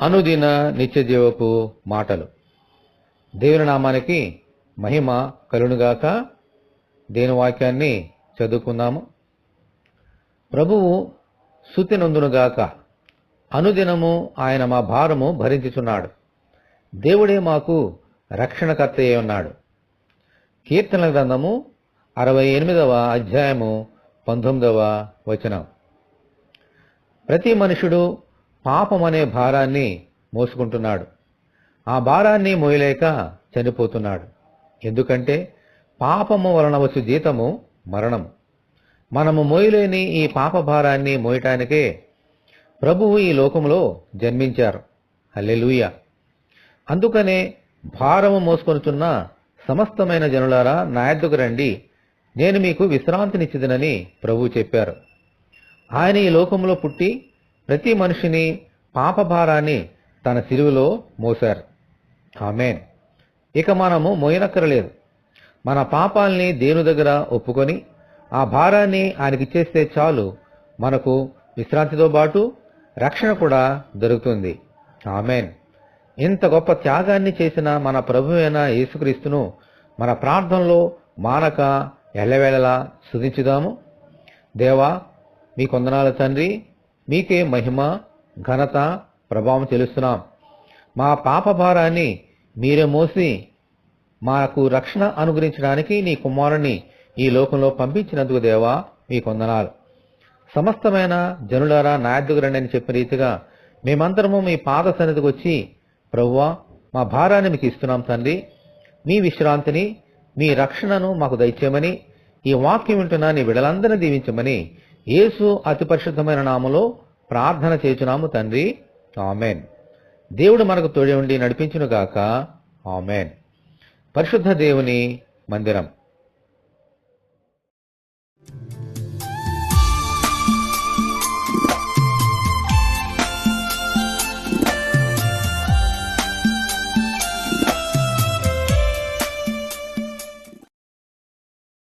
అనుదిన నిత్యజీవపు మాటలు. దేవుని నామానికి మహిమ కలునుగాక దేని వాక్యాన్ని చదువుకుందాము. ప్రభువు శుతి నొందునుగాక. అనుదినము ఆయన మా భారము భరించుచున్నాడు. దేవుడే మాకు రక్షణకర్త అయి ఉన్నాడు. కీర్తన గ్రంథము అరవై ఎనిమిదవ అధ్యాయము పంతొమ్మిదవ వచనం. ప్రతి మనుషుడు పాపం అనే భారాన్ని మోసుకుంటున్నాడు. ఆ భారాన్ని మోయలేక చనిపోతున్నాడు. ఎందుకంటే పాపము వలన వచ్చు జీతము మరణం. మనము మోయలేని ఈ పాప భారాన్ని మోయటానికే ప్రభువు ఈ లోకంలో జన్మించారు. హల్లెలూయ. అందుకనే భారము మోసుకొనుచున్న సమస్తమైన జనులారా నా రండి నేను మీకు విశ్రాంతినిచ్చిదనని ప్రభువు చెప్పారు. ఆయన ఈ లోకంలో పుట్టి ప్రతి మనిషిని పాపభారాన్ని తన సిలువలో మోశారు. ఆమెన్. ఇక మనము మోయనక్కరలేదు మన పాపాల్ని దేని దగ్గర ఒప్పుకొని ఆ భారాన్ని ఆయనకి ఇచ్చేస్తే చాలు మనకు విశ్రాంతితో పాటు రక్షణ కూడా దొరుకుతుంది. ఆమెన్. ఇంత గొప్ప త్యాగాన్ని చేసిన మన ప్రభు అయిన యేసుక్రీస్తును మన ప్రార్థనలో మానక ఎల్లవేళలా సుధించుదాము దేవా మీ కొందనాల తండ్రి మీకే మహిమ ఘనత ప్రభావం తెలుస్తున్నాం మా పాప భారాన్ని మీరే మోసి మాకు రక్షణ అనుగ్రహించడానికి నీ కుమారుణ్ణి ఈ లోకంలో పంపించినందుకు దేవా మీ కొందనాలు. సమస్తమైన జనులారా నాయద్దుకు అని చెప్పిన రీతిగా మేమందరము మీ పాద సన్నిధికి వచ్చి ప్రవ్వా మా భారాన్ని మీకు ఇస్తున్నాం తండ్రి. మీ విశ్రాంతిని మీ రక్షణను మాకు దయచేయమని ఈ వాక్యం వింటున్న నీ విడలందరినీ దీవించమని యేసు అతి పరిశుద్ధమైన నామలో ప్రార్థన చేచున్నాము తండ్రి. ఆమెన్. దేవుడు మనకు తోడి ఉండి నడిపించునుగాక. ఆమెన్. పరిశుద్ధ దేవుని మందిరం.